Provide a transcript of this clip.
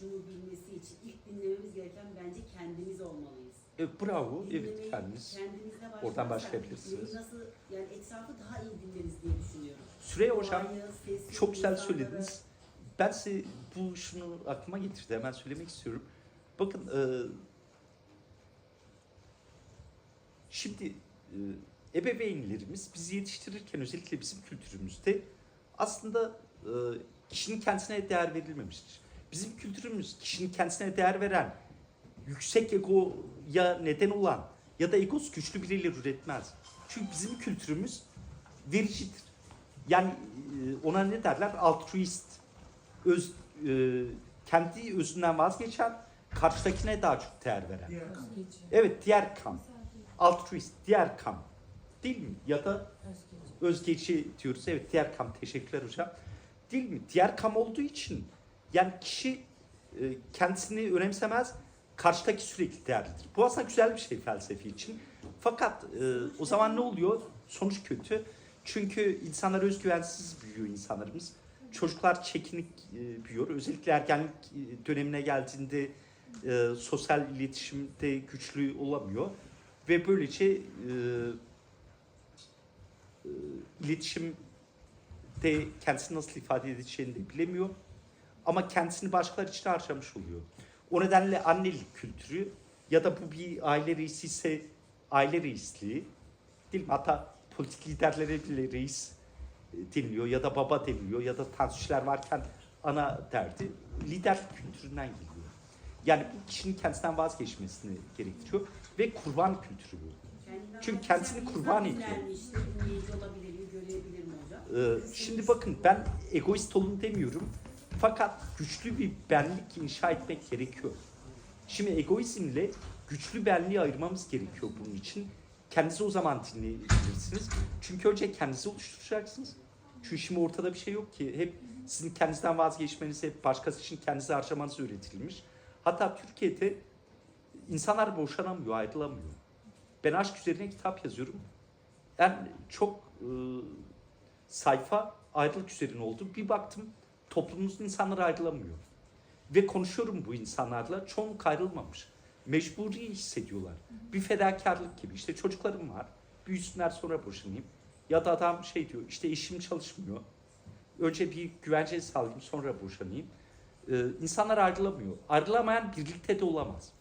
şunu bilmesi için ilk dinlememiz gereken bence kendimiz olmalıyız. E, bravo, evet Dinlemeyi kendiniz. kendimizle başlarsak Oradan başlayabilirsiniz. Nasıl yani etrafı daha iyi dinleriz diye düşünüyorum. Süreyya Hocam sesi, çok güzel insanları. söylediniz. Ben size bu şunu aklıma getirdi. Hemen söylemek istiyorum. Bakın e, şimdi e, ebeveynlerimiz bizi yetiştirirken özellikle bizim kültürümüzde aslında e, kişinin kendisine değer verilmemiştir. Bizim kültürümüz kişinin kendisine değer veren, yüksek egoya neden olan ya da egosu güçlü biriyle üretmez. Çünkü bizim kültürümüz vericidir. Yani e, ona ne derler? Altruist. Öz, e, kendi özünden vazgeçen, karşıdakine daha çok değer veren. Diğer. Evet, diğer kam. Altruist, diğer kam. Değil mi? Ya da özgeci diyoruz. Evet, diğer kam. Teşekkürler hocam. Değil mi? Diğer kam olduğu için yani kişi e, kendisini önemsemez, karşıdaki sürekli değerlidir. Bu aslında güzel bir şey felsefi için. Fakat e, o zaman ne oluyor? Sonuç kötü. Çünkü insanlar özgüvensiz büyüyor insanlarımız. Çocuklar çekinik e, büyüyor. Özellikle ergenlik e, dönemine geldiğinde e, sosyal iletişimde güçlü olamıyor. Ve böylece e, e, iletişimde kendisini nasıl ifade edeceğini de bilemiyor. Ama kendisini başkaları için harcamış oluyor. O nedenle annelik kültürü ya da bu bir aile reisi ise aile reisliği değil mi? Hatta politik liderlere bile reis e, deniliyor ya da baba deniliyor ya da tansiyonlar varken ana derdi lider kültüründen geliyor. Yani bu kişinin kendisinden vazgeçmesini gerektiriyor ve kurban kültürü bu. Kendinden Çünkü kendisini kurban ediyor. olabilir? Ee, şimdi bakın ben egoist olun demiyorum. Fakat güçlü bir benlik inşa etmek gerekiyor. Şimdi egoizmle güçlü benliği ayırmamız gerekiyor bunun için. Kendinizi o zaman dinleyebilirsiniz. Çünkü önce kendinizi oluşturacaksınız. Çünkü şimdi ortada bir şey yok ki. Hep sizin kendinizden vazgeçmeniz, hep başkası için kendinizi harcamanız öğretilmiş. Hatta Türkiye'de insanlar boşanamıyor, ayrılamıyor. Ben aşk üzerine kitap yazıyorum. Yani çok e, sayfa ayrılık üzerine oldu. Bir baktım toplumumuzun insanları ayrılamıyor. Ve konuşuyorum bu insanlarla. Çoğunluk ayrılmamış. Mecburi hissediyorlar. Bir fedakarlık gibi. İşte çocuklarım var. Büyüsünler sonra boşanayım. Ya da adam şey diyor işte eşim çalışmıyor. Önce bir güvence sağlayayım sonra boşanayım. Ee, insanlar ayrılamıyor. Ayrılamayan birlikte de olamaz.